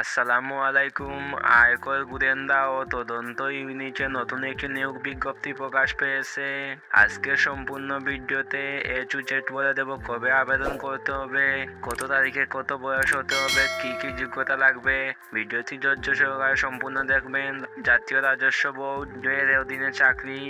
আসসালামু আলাইকুম। আয়কর গোয়েন্দা ও তদন্ত ইউনিটে নতুন একটি নিয়োগ বিজ্ঞপ্তি প্রকাশ পেয়েছে। আজকের সম্পূর্ণ ভিডিওতে এ টু জেড বলে দেব কবে আবেদন করতে হবে, কত তারিখে কত বয়স হতে হবে, কি কি যোগ্যতা লাগবে। ভিডিওটি ধৈর্য সহকারে সম্পূর্ণ দেখবেন। জাতীয় রাজস্ব বোর্ডের অধীনে চাকরি,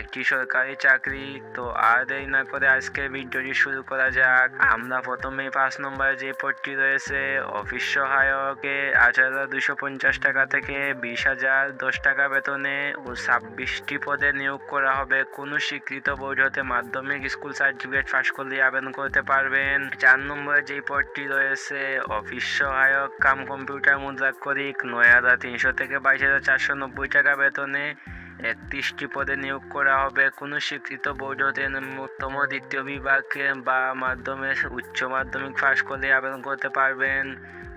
একটি সরকারি চাকরি। তো আর দেরি না করে আজকে ভিডিওটি শুরু করা যাক। আমরা প্রথমে পাঁচ নম্বরে যে পদটি রয়েছে, অফিস সহায়কে আঠারো হাজার দুশো পঞ্চাশ টাকা থেকে বিশ হাজার দশ টাকা বেতনে ও ছাব্বিশটি পদে নিয়োগ করা হবে। কোনো স্বীকৃত বোর্ড হতে মাধ্যমিক স্কুল সার্টিফিকেট পাস করলে আবেদন করতে পারবেন। চার নম্বরে যে পদটি রয়েছে, অফিস সহায়ক, কাম কম্পিউটার, মুদ্রাক্ষরিক, নয় হাজার তিনশো থেকে বাইশ হাজার চারশো নব্বই টাকা বেতনে একত্রিশটি পদে নিয়োগ করা হবে। কোনো স্বীকৃত বোর্ড হতে ন্যূনতম দ্বিতীয় বিভাগে বা মাধ্যমে উচ্চ মাধ্যমিক পাস করলে আবেদন করতে পারবেন।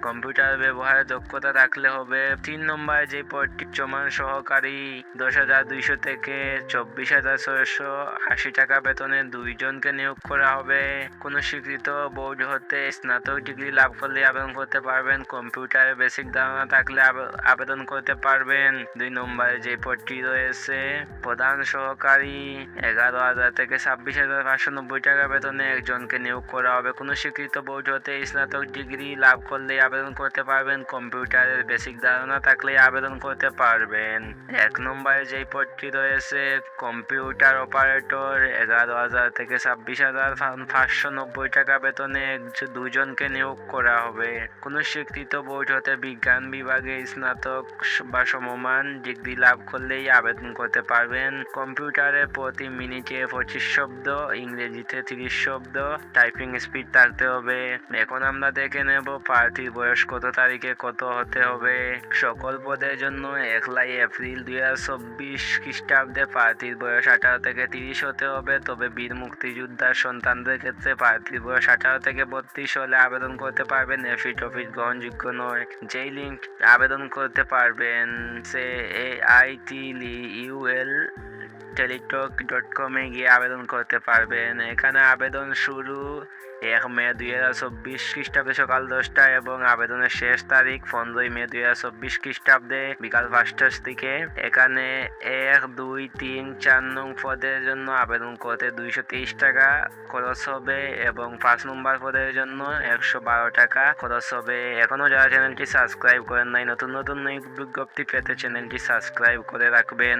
কম্পিউটার ব্যবহারে দক্ষতা থাকলে হবে। তিন নম্বরে যে পদটি চমান সহকারী, দশ হাজার দুইশো থেকে চব্বিশ হাজার ছয়শো আশি টাকা বেতনে দুইজনকে নিয়োগ করা হবে। কোনো স্বীকৃত বোর্ড হতে স্নাতক ডিগ্রি লাভ করলে আবেদন করতে পারবেন। কম্পিউটারে বেসিক ধারণা থাকলে আবে- আবেদন করতে পারবেন। দুই নম্বরে যে পদটি রয়েছে, প্রধান সহকারী, এগারো হাজার থেকে ছাব্বিশ হাজার পাঁচশো নব্বই টাকা বেতনে একজনকে নিয়োগ করা হবে। কোনো স্বীকৃত বোর্ড হতে স্নাতক ডিগ্রি লাভ করলে আবেদন করতে পারবেন কম্পিউটারের বেসিক ধারণা থাকলে আবেদন করতে পারবেন। এক নম্বরে যেই পদটি রয়েছে কম্পিউটার অপারেটর এগারো হাজার থেকে ছাব্বিশ হাজার পাঁচশো নব্বই টাকা বেতনে দুজনকে নিয়োগ করা হবে। কোনো স্বীকৃত বোর্ড হতে বিজ্ঞান বিভাগে স্নাতক বা সমমান, ডিগ্রি লাভ করলেই আবেদন করতে পারবেন। কম্পিউটারে প্রতি মিনিটে পঁচিশ শব্দ, ইংরেজিতে তিরিশ শব্দ টাইপিং স্পিড থাকতে হবে। এখন আমরা দেখে নেব প্রার্থীর বয়স কত তারিখে কত হতে হবে? সকল পদের জন্য একলাই এপ্রিল দুই হাজার চব্বিশ খ্রিস্টাব্দে প্রার্থীর বয়স আঠারো থেকে তিরিশ হতে হবে। তবে বীর মুক্তিযোদ্ধার সন্তানদের ক্ষেত্রে প্রার্থীর বয়স আঠারো থেকে বত্রিশ হলে আবেদন করতে পারবেন। এফিট অফিস গ্রহণযোগ্য নয়। যেই লিঙ্ক আবেদন করতে পারবেন, সে A I T UL Teletalk dot কমে গিয়ে আবেদন করতে পারবেন। এখানে আবেদন শুরু এক মে দুই হাজার চব্বিশ খ্রিস্টাব্দে সকাল দশটা এবং আবেদনের শেষ তারিখ পনেরোই মে দুই হাজার চব্বিশ খ্রিস্টাব্দে বিকাল পাঁচটার দিকে। এখানে এক, দুই, তিন, চার নং পদের জন্য আবেদন করতে দুইশো তেইশ টাকা খরচ হবে এবং পাঁচ নম্বর পদের জন্য একশো বারো টাকা খরচ হবে। এখনও যারা চ্যানেলটি সাবস্ক্রাইব করেন নাই, নতুন নতুন বিজ্ঞপ্তি পেতে চ্যানেলটি সাবস্ক্রাইব করে রাখবেন।